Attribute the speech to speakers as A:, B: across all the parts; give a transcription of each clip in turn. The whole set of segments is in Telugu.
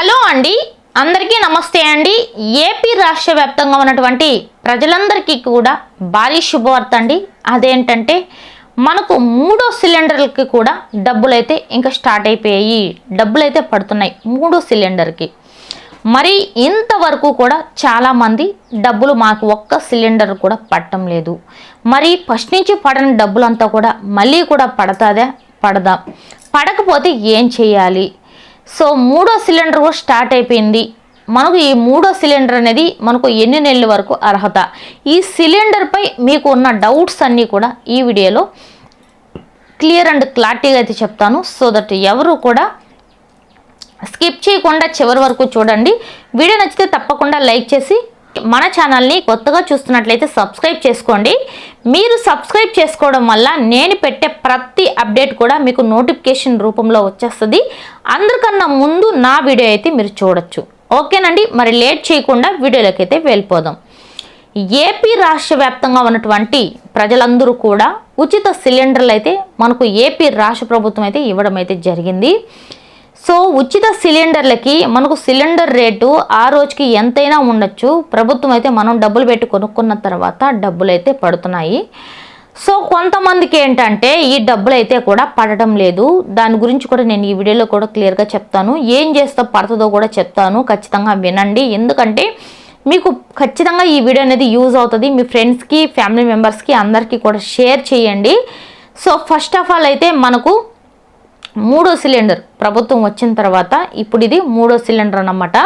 A: హలో అండి. అందరికీ నమస్తే అండి. ఏపీ రాష్ట్ర వ్యాప్తంగా ఉన్నటువంటి ప్రజలందరికీ కూడా భారీ శుభవార్త అండి. అదేంటంటే మనకు మూడో సిలిండర్లకి కూడా డబ్బులు అయితే ఇంకా స్టార్ట్ అయిపోయాయి. డబ్బులు అయితే పడుతున్నాయి మూడో సిలిండర్కి. మరి ఇంతవరకు కూడా చాలామంది డబ్బులు మాకు ఒక్క సిలిండర్ కూడా పట్టడం లేదు. మరి ఫస్ట్ నుంచి పడని డబ్బులంతా కూడా మళ్ళీ కూడా పడతాదే? పడదా? పడకపోతే ఏం చేయాలి? సో మూడో సిలిండర్ కూడా స్టార్ట్ అయిపోయింది. మనకు ఈ మూడో సిలిండర్ అనేది మనకు ఎన్ని నెలల వరకు అర్హత? ఈ సిలిండర్పై మీకు ఉన్న డౌట్స్ అన్నీ కూడా ఈ వీడియోలో క్లియర్ అండ్ క్లారిటీగా అయితే చెప్తాను. సో దట్ ఎవరు కూడా స్కిప్ చేయకుండా చివరి వరకు చూడండి. వీడియో నచ్చితే తప్పకుండా లైక్ చేసి మన ఛానల్ని కొత్తగా చూస్తున్నట్లయితే సబ్స్క్రైబ్ చేసుకోండి. మీరు సబ్స్క్రైబ్ చేసుకోవడం వల్ల నేను పెట్టే ప్రతి అప్డేట్ కూడా మీకు నోటిఫికేషన్ రూపంలో వచ్చేస్తుంది. అందరికన్నా ముందు నా వీడియో అయితే మీరు చూడొచ్చు. ఓకేనండి? మరి లేట్ చేయకుండా వీడియోలోకి అయితే వెళ్ళిపోదాం. ఏపీ రాష్ట్ర వ్యాప్తంగా ఉన్నటువంటి ప్రజలందరూ కూడా ఉచిత సిలిండర్లు అయితే మనకు ఏపీ రాష్ట్ర ప్రభుత్వం అయితే ఇవ్వడం అయితే జరిగింది. సో ఉచిత సిలిండర్లకి మనకు సిలిండర్ రేటు ఆ రోజుకి ఎంతైనా ఉండొచ్చు. ప్రభుత్వం అయితే మనం డబ్బులు పెట్టి కొనుక్కున్న తర్వాత డబ్బులు అయితే పడుతున్నాయి. సో కొంతమందికి ఏంటంటే ఈ డబ్బులు అయితే కూడా పడటం లేదు. దాని గురించి కూడా నేను ఈ వీడియోలో కూడా క్లియర్గా చెప్తాను. ఏం చేస్తే పడుతుందో కూడా చెప్తాను. ఖచ్చితంగా వినండి. ఎందుకంటే మీకు ఖచ్చితంగా ఈ వీడియో అనేది యూజ్ అవుతుంది. మీ ఫ్రెండ్స్కి ఫ్యామిలీ మెంబర్స్కి అందరికీ కూడా షేర్ చేయండి. సో ఫస్ట్ ఆఫ్ ఆల్ అయితే మనకు మూడో సిలిండర్ ప్రభుత్వం వచ్చిన తర్వాత ఇప్పుడు ఇది మూడో సిలిండర్ అన్నమాట.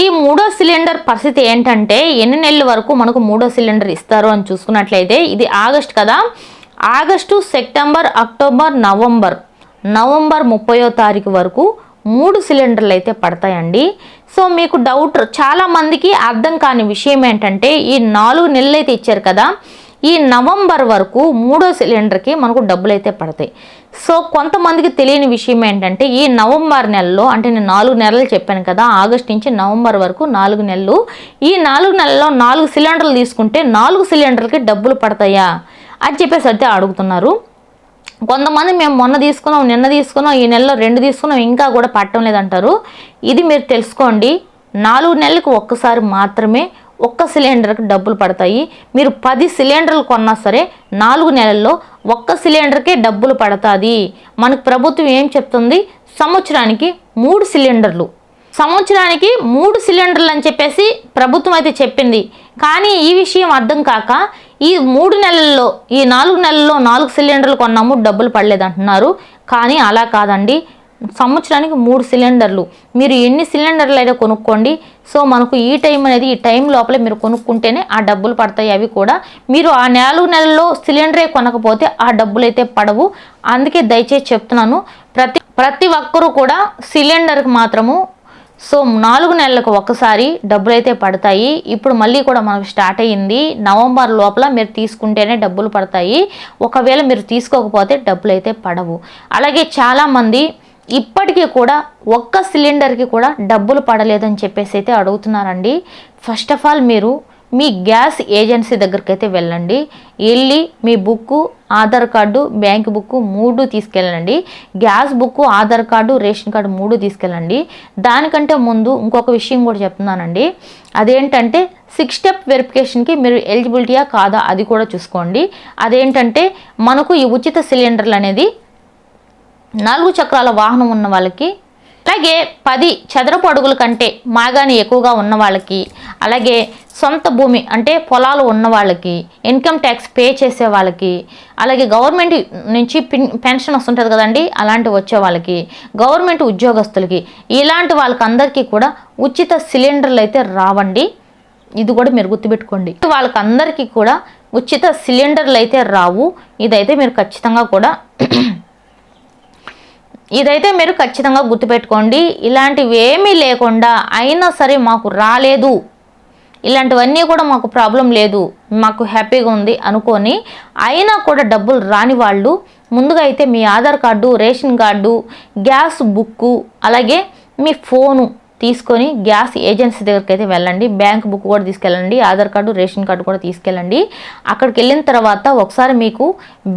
A: ఈ మూడో సిలిండర్ పరిస్థితి ఏంటంటే ఎన్ని నెలల వరకు మనకు మూడో సిలిండర్ ఇస్తారు అని చూసుకున్నట్లయితే ఇది ఆగస్ట్ కదా. August September October November November ముప్పయో తారీఖు వరకు మూడు సిలిండర్లు అయితే పడతాయండి. సో మీకు డౌట్ చాలా మందికి అర్థం కాని విషయం ఏంటంటే ఈ నాలుగు నెలలు అయితే ఇచ్చారు కదా. ఈ నవంబర్ వరకు మూడో సిలిండర్కి మనకు డబ్బులు అయితే పడతాయి. సో కొంతమందికి తెలియని విషయం ఏంటంటే ఈ నవంబర్ నెలలో అంటే నేను నాలుగు నెలలు చెప్పాను కదా ఆగస్ట్ నుంచి నవంబర్ వరకు నాలుగు నెలలు. ఈ నాలుగు నెలల్లో నాలుగు సిలిండర్లు తీసుకుంటే నాలుగు సిలిండర్లకి డబ్బులు పడతాయా? అని చెప్పేసి అయితే అడుగుతున్నారు. కొంతమంది మేము మొన్న తీసుకున్నాం నిన్న తీసుకున్నాం ఈ నెలలో రెండు తీసుకున్నాం ఇంకా కూడా పట్టడం లేదంటారు. ఇది మీరు తెలుసుకోండి. నాలుగు నెలలకు ఒక్కసారి మాత్రమే ఒక్క సిలిండర్కి డబ్బులు పడతాయి. మీరు పది సిలిండర్లు కొన్నా సరే నాలుగు నెలల్లో ఒక్క సిలిండర్కే డబ్బులు పడుతుంది. మనకు ప్రభుత్వం ఏం చెప్తుంది? సంవత్సరానికి మూడు సిలిండర్లు. సంవత్సరానికి మూడు సిలిండర్లు అని చెప్పేసి ప్రభుత్వం అయితే చెప్పింది. కానీ ఈ విషయం అర్థం కాక ఈ మూడు నెలల్లో ఈ నాలుగు నెలల్లో నాలుగు సిలిండర్లు కొన్నాము డబ్బులు పడలేదంటున్నారు. కానీ అలా కాదండి. సంవత్సరానికి మూడు సిలిండర్లు. మీరు ఎన్ని సిలిండర్లు అయితే కొనుక్కోండి సో మనకు ఈ టైం అనేది ఈ టైం లోపలే మీరు కొనుక్కుంటేనే ఆ డబ్బులు పడతాయి అవి కూడా. మీరు ఆ నాలుగు నెలల్లో సిలిండరే కొనకపోతే ఆ డబ్బులు అయితే పడవు. అందుకే దయచేసి చెప్తున్నాను ప్రతి ప్రతి ఒక్కరూ కూడా సిలిండర్కి మాత్రము సో నాలుగు నెలలకు ఒకసారి డబ్బులు అయితే పడతాయి. ఇప్పుడు మళ్ళీ కూడా మనకు స్టార్ట్ అయ్యింది నవంబర్ లోపల మీరు తీసుకుంటేనే డబ్బులు పడతాయి. ఒకవేళ మీరు తీసుకోకపోతే డబ్బులు అయితే పడవు. అలాగే చాలామంది ఇప్పటికీ కూడా ఒక్క సిలిండర్కి కూడా డబ్బులు పడలేదని చెప్పేసి అయితే అడుగుతున్నారండి. ఫస్ట్ ఆఫ్ ఆల్ మీరు మీ గ్యాస్ ఏజెన్సీ దగ్గరికి అయితే వెళ్ళండి. వెళ్ళి మీ book Aadhaar card bank book మూడు తీసుకెళ్ళండి. Gas book Aadhaar card ration card మూడు తీసుకెళ్ళండి. దానికంటే ముందు ఇంకొక విషయం కూడా చెప్తున్నానండి. అదేంటంటే సిక్స్ స్టెప్ వెరిఫికేషన్కి మీరు ఎలిజిబిలిటీయా కాదా అది కూడా చూసుకోండి. అదేంటంటే మనకు ఈ ఉచిత సిలిండర్లు అనేది నాలుగు చక్రాల వాహనం ఉన్న వాళ్ళకి అలాగే పది చదరపు అడుగుల కంటే మాగాని ఎక్కువగా ఉన్న వాళ్ళకి అలాగే సొంత భూమి అంటే పొలాలు ఉన్న వాళ్ళకి ఇన్కమ్ ట్యాక్స్ పే చేసే వాళ్ళకి అలాగే గవర్నమెంట్ నుంచి పెన్షన్ వస్తుంటుంది కదండి అలాంటి వచ్చే వాళ్ళకి గవర్నమెంట్ ఉద్యోగస్తులకి ఇలాంటి వాళ్ళకి అందరికీ కూడా ఉచిత సిలిండర్లు అయితే రావండి. ఇది కూడా మీరు గుర్తుపెట్టుకోండి. వాళ్ళకందరికీ కూడా ఉచిత సిలిండర్లు అయితే రావు. ఇదైతే మీరు ఖచ్చితంగా కూడా ఇదైతే మీరు ఖచ్చితంగా గుర్తుపెట్టుకోండి. ఇలాంటివి ఏమీ లేకుండా అయినా సరే మాకు రాలేదు. ఇలాంటివన్నీ కూడా మాకు ప్రాబ్లం లేదు. మాకు హ్యాపీగా ఉంది అనుకొని అయినా కూడా డబ్బులు రాని వాళ్ళు ముందుగా అయితే మీ Aadhaar card ration card gas book అలాగే మీ ఫోను తీసుకొని గ్యాస్ ఏజెన్సీ దగ్గరికి అయితే వెళ్ళండి. బ్యాంక్ బుక్ కూడా తీసుకెళ్ళండి. ఆధార్ కార్డు రేషన్ కార్డు కూడా తీసుకెళ్ళండి. అక్కడికి వెళ్ళిన తర్వాత ఒకసారి మీకు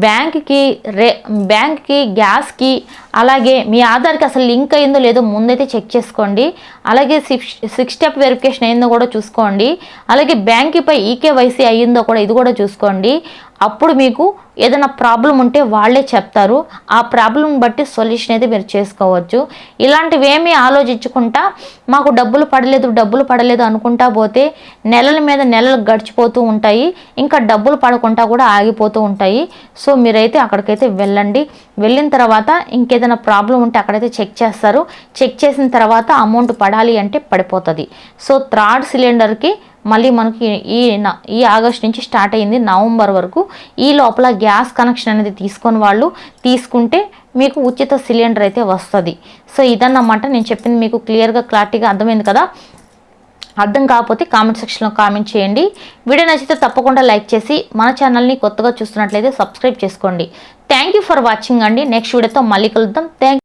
A: బ్యాంక్కి రే బ్యాంక్కి గ్యాస్కి అలాగే మీ ఆధార్కి అసలు లింక్ అయిందో లేదో ముందైతే చెక్ చేసుకోండి. అలాగే సిక్స్ సిక్స్ స్టెప్ వెరిఫికేషన్ అయిందో కూడా చూసుకోండి. అలాగే బ్యాంక్పై ఈకేవైసీ అయ్యిందో కూడా ఇది కూడా చూసుకోండి. అప్పుడు మీకు ఏదైనా ప్రాబ్లం ఉంటే వాళ్ళే చెప్తారు. ఆ ప్రాబ్లం బట్టి సొల్యూషన్ అయితే మీరు చేసుకోవచ్చు. ఇలాంటివి ఏమీ ఆలోచించుకుంటా మాకు డబ్బులు పడలేదు డబ్బులు పడలేదు అనుకుంటా పోతే నెలల మీద నెలలు గడిచిపోతూ ఉంటాయి. ఇంకా డబ్బులు పడకుండా కూడా ఆగిపోతూ ఉంటాయి. సో మీరైతే అక్కడికైతే వెళ్ళండి. వెళ్ళిన తర్వాత ఇంకేదైనా ప్రాబ్లం ఉంటే అక్కడైతే చెక్ చేస్తారు. చెక్ చేసిన తర్వాత అమౌంట్ పడాలి అంటే పడిపోతుంది. సో థర్డ్ సిలిండర్కి మళ్ళీ మనకి ఈ ఈ ఆగస్ట్ నుంచి స్టార్ట్ అయింది నవంబర్ వరకు. ఈ లోపల గ్యాస్ కనెక్షన్ అనేది తీసుకొని వాళ్ళు తీసుకుంటే మీకు ఉచిత సిలిండర్ అయితే వస్తుంది. సో ఇదన్నమాట నేను చెప్పింది మీకు క్లియర్గా క్లారిటీగా అర్థమైంది కదా? అర్థం కాకపోతే కామెంట్ సెక్షన్లో కామెంట్ చేయండి. వీడియో నచ్చితే తప్పకుండా లైక్ చేసి మన ఛానల్ని కొత్తగా చూస్తున్నట్లయితే సబ్స్క్రైబ్ చేసుకోండి. థ్యాంక్ యూ ఫర్ వాచింగ్ అండి. నెక్స్ట్ వీడియోతో మళ్ళీ కలుద్దాం. థ్యాంక్